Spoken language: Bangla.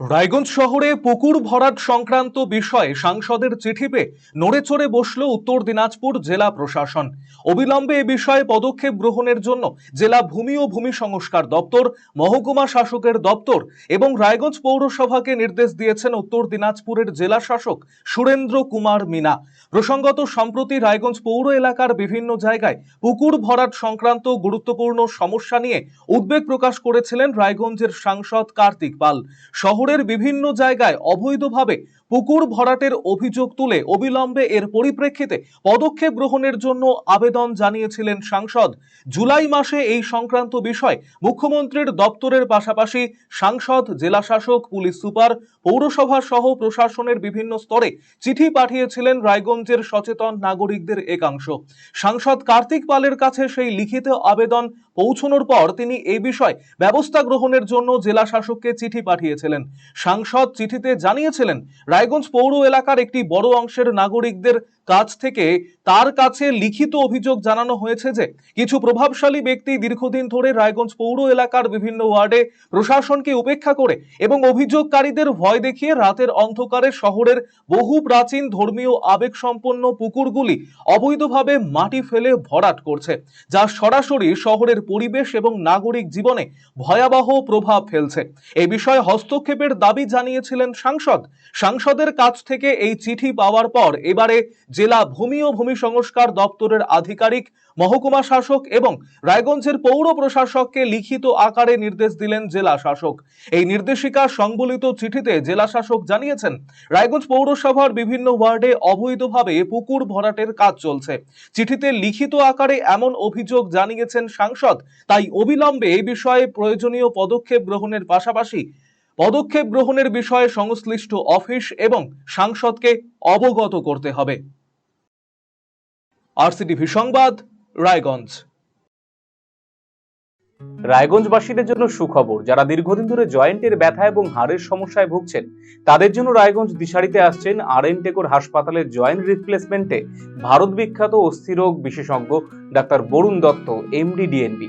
রায়গঞ্জ শহরে পুকুর ভরাট সংক্রান্ত বিষয়ে সাংসদের চিঠি পেয়ে নড়েচড়ে বসল উত্তর দিনাজপুর জেলা প্রশাসন। অবিলম্বে এ বিষয়ে পদক্ষেপ গ্রহণের জন্য জেলা ভূমি ও ভূমি সংস্কার দপ্তর, মহকুমা শাসকের দপ্তর এবং রায়গঞ্জ পৌরসভাকে নির্দেশ দিয়েছেন উত্তর দিনাজপুরের জেলা শাসক সুরেন্দ্র কুমার মিনা। প্রসঙ্গত, সম্প্রতি রায়গঞ্জ পৌর এলাকার বিভিন্ন জায়গায় পুকুর ভরাট সংক্রান্ত গুরুত্বপূর্ণ সমস্যা নিয়ে উদ্বেগ প্রকাশ করেছিলেন রায়গঞ্জের সাংসদ কার্তিক পাল। শহরের বিভিন্ন জায়গায় অবৈধভাবে পুকুর ভরাটের অভিযোগ তুলে অবিলম্বে এর পরিপ্রেক্ষিতে পদক্ষেপ গ্রহণের জন্য আবেদন জানিয়েছিলেন সাংসদ। জুলাই মাসে এই সংক্রান্ত বিষয় মুখ্যমন্ত্রীর দপ্তরের পাশাপাশি সাংসদ, জেলাশাসক, পুলিশ সুপার, পৌরসভা সহ প্রশাসনের বিভিন্ন স্তরে চিঠি পাঠিয়েছিলেন রায়গঞ্জের সচেতন নাগরিকদের একাংশ। সাংসদ কার্তিক পালের কাছে সেই লিখিত আবেদন পৌঁছানোর পর তিনি এই বিষয় ব্যবস্থা গ্রহণের জন্য জেলা শাসককে চিঠি পাঠিয়েছিলেন। সাংসদ চিঠিতে জানিয়েছিলেন, রায়গঞ্জ পৌর এলাকার একটি বড় অংশের নাগরিকদের কাছ থেকে তার কাছে লিখিত অভিযোগ জানানো হয়েছে যে, কিছু প্রভাবশালী ব্যক্তি দীর্ঘদিন ধরে রায়গঞ্জ পৌর এলাকার বিভিন্ন ওয়ার্ডে প্রশাসনকে উপেক্ষা করে এবং অভিযোগকারীদের ভয় দেখিয়ে রাতের অন্ধকারে শহরের বহু প্রাচীন ধর্মীয় আবেগসম্পন্ন পুকুরগুলি অবৈধভাবে মাটি ফেলে ভরাট করছে, যা সরাসরি শহরের পরিবেশ এবং নাগরিক জীবনে ভয়াবহ প্রভাব ফেলছে। এই বিষয়ে হস্তক্ষেপের দাবি জানিয়েছিলেন সাংসদ। সাংসদের কাছ থেকে এই চিঠি পাওয়ার পর এবারে জেলা ভূমি ও ভূমি সংস্কার দপ্তরের আধিকারিক, মহকুমা শাসক এবং রায়গঞ্জের পৌর প্রশাসককে লিখিত আকারে নির্দেশ দিলেন জেলা শাসক। এই নির্দেশিকা সংবলিত চিঠিতে জেলা শাসক জানিয়েছেন, রায়গঞ্জ পৌরসভার বিভিন্ন ওয়ার্ডে অবৈধভাবে পুকুর ভরাটের কাজ চলছে। চিঠিতে লিখিত আকারে এমন অভিযোগ জানিয়েছেন সাংসদ, তাই অবিলম্বে এই বিষয়ে প্রয়োজনীয় পদক্ষেপ গ্রহণের পাশাপাশি পদক্ষেপ গ্রহণের বিষয়ে সংশ্লিষ্ট অফিস এবং সাংসদকে অবগত করতে হবে। আরসিটিভি সংবাদ, রায়গঞ্জ। রায়গঞ্জবাসীদের জন্য সুখবর, যারা দীর্ঘদিন ধরে জয়েন্টের ব্যথা এবং হাড়ের সমস্যায় ভুগছেন, তাদের জন্য রায়গঞ্জ দিশারিতে আসছেন আর এন টেকোর হাসপাতালের জয়েন্ট রিপ্লেসমেন্টে ভারত বিখ্যাত অস্থিরোগ বিশেষজ্ঞ ডাক্তার বরুণ দত্ত, এমডি, ডিএনবি।